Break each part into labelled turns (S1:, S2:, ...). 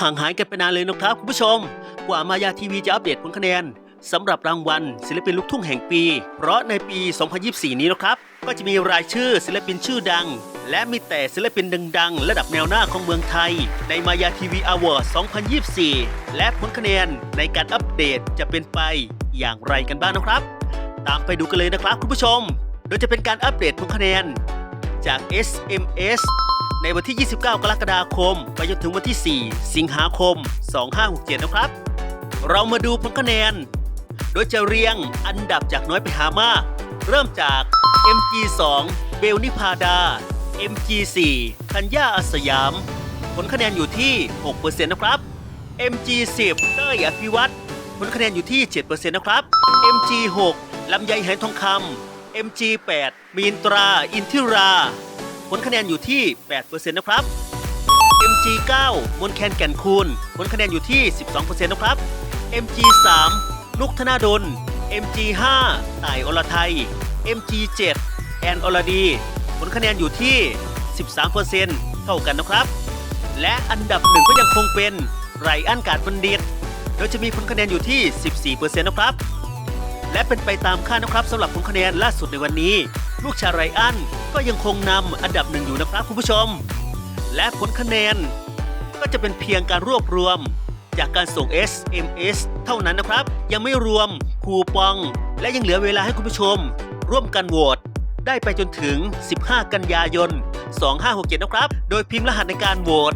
S1: ห่างหายกันไปนานเลยนะครับคุณผู้ชม กว่ามายาทีวีจะอัปเดตผลคะแนนสำหรับรางวัลศิลปินลูกทุ่งแห่งปี เพราะในปี 2024 นี้นะครับ ก็จะมีรายชื่อศิลปินชื่อดัง และมีแต่ศิลปินดังๆ ระดับแนวหน้าของเมืองไทย ในมายาทีวีอวอร์ด2024 และผลคะแนนในการอัปเดตจะเป็นไปอย่างไรกันบ้างนะครับ ตามไปดูกันเลยนะครับคุณผู้ชม โดยจะเป็นการอัปเดตผลคะแนนจาก SMS ในวันที่ 29 กรกฎาคม ไปจนถึงวันที่ 4 สิงหาคม 2567 นะครับ เรามาดูผลคะแนน โดยจะเรียงอันดับจากน้อยไปหามาก เริ่มจาก MG2 เบลนิพาดา MG4 ธัญญาอาสยาม ผลคะแนนอยู่ที่ 6%นะครับ MG10 เต้ยอภิวัตรผลคะแนนอยู่ที่ 7%นะครับ MG6 ลำไยไหทองคำ MG8 มีนตรา อินทิรา ผลคะแนนอยู่ที่ 8%นะครับ MG9 มนแคนแก่นคูณ ผลคะแนนอยู่ที่ 12%นะครับ MG3 นุกธนาดล MG5 ต่ายอรไทย MG7 แอนอรดี ผลคะแนนอยู่ที่ 13%เท่ากันนะครับ และอันดับหนึ่งก็ยังคงเป็นไรอันการบัณฑิต โดยจะมีผลคะแนนอยู่ที่ 14%นะครับ และเป็นไปตามคาดนะครับสำหรับผลคะแนนล่าสุดในวันนี้ ลูกชายไรอันก็ยังคงนำอันดับหนึ่งอยู่นะครับคุณผู้ชม และผลคะแนน ก็จะเป็นเพียงการรวบรวม จากการส่ง SMS เท่านั้นนะครับ ยังไม่รวมคูปอง และยังเหลือเวลาให้คุณผู้ชม ร่วมกันโหวตได้ไปจนถึง 15 กันยายน 2567 นะครับ โดยพิมพ์รหัสในการโหวต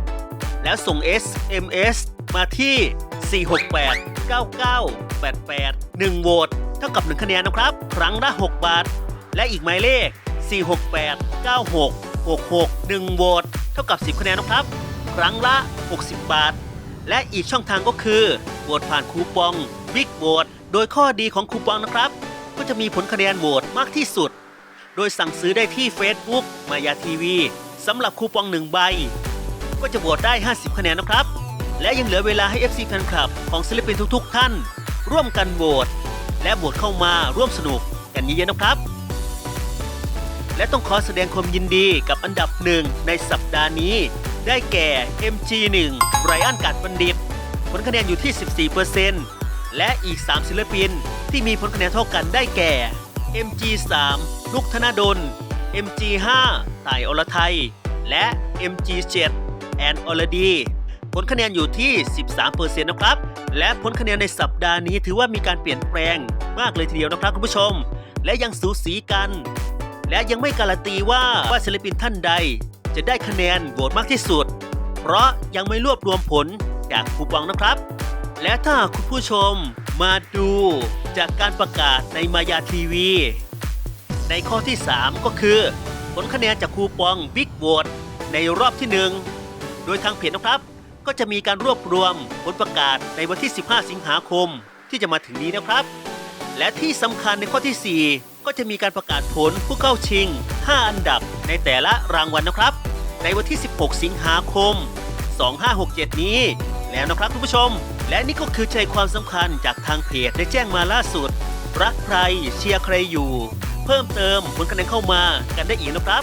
S1: แล้วส่ง SMS มาที่ 468 9988 1โหวตเท่ากับ 1 คะแนนนะครับ ครั้งละ 6 บาท และอีกหมายเลข 468 96 66 1 โหวตเท่ากับ 10 คะแนนนะครับ ครั้งละ 60 บาท และอีกช่องทางก็คือโหวตผ่านคูปอง Big v o t e โดยข้อดีของคูปองนะครับ ก็จะมีผลคะแนนโหวตมากที่สุด โดยสั่งซื้อได้ที่ Facebook มายาทีวีสำหรับคูปอง 1 ใบ ก็จะโหวตได้ 50 คะแนนนะครับ และยังเหลือเวลาให้ FC แฟนคลับของศิลปินทุกๆ ท่าน ร่วมกันโหวตและโหวตเข้ามาร่วมสนุกกันเยอะๆนะครับ และต้องขอแสดงความยินดีกับอันดับหนึ่งในสัปดาห์นี้ ได้แก่ MG1 ไรอันกาดบัณฑิต ผลคะแนนอยู่ที่ 14%และอีก 3 ศิลปินที่มีผลคะแนนเท่ากันได้แก่ MG3 นุกธนาดล MG5 ต่ายอรไทย และ MG7 แอนอรดีผลคะแนนอยู่ที่ 13%นะครับ และผลคะแนนในสัปดาห์นี้ถือว่ามีการเปลี่ยนแปลงมากเลยทีเดียวนะครับคุณผู้ชม และยังสูสีกัน และยังไม่การันตีว่าว่าศิลปินท่านใด จะได้คะแนนโหวตมากที่สุด เพราะยังไม่รวบรวมผลจากคูปองนะครับ และถ้าคุณผู้ชมมาดูจากการประกาศในมายาทีวี ในข้อที่ 3 ก็คือ ผลคะแนนจากคูปอง Big v o t e ในรอบที่ 1 โดยทางเพจนะครับ ก็จะมีการรวบรวมผลประกาศในวันที่ 15 สิงหาคมที่จะมาถึงนี้นะครับ และที่สำคัญในข้อที่ 4 ก็จะมีการประกาศผลผู้เข้าชิง 5 อันดับในแต่ละรางวัลนะครับ ในวันที่ 16 สิงหาคม 2567 นี้ แล้วนะครับคุณผู้ชม และนี่ก็คือใจความสำคัญจากทางเพจได้แจ้งมาล่าสุด รักใครเชียร์ใครอยู่ เพิ่มเติมผลคะแนนเข้ามากันได้อีกนะครับ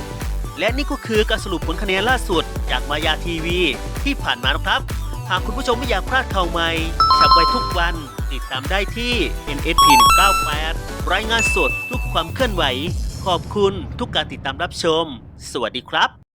S1: และนี่ก็คือการสรุปผลคะแนนล่าสุดจากมายาทีวีที่ผ่านมานะครับ หากคุณผู้ชมไม่อยากพลาดข่าวใหม่ฉับไวทุกวัน ติดตามได้ที่ NSP 198รายงานสดทุกความเคลื่อนไหว ขอบคุณทุกการติดตามรับชม สวัสดีครับ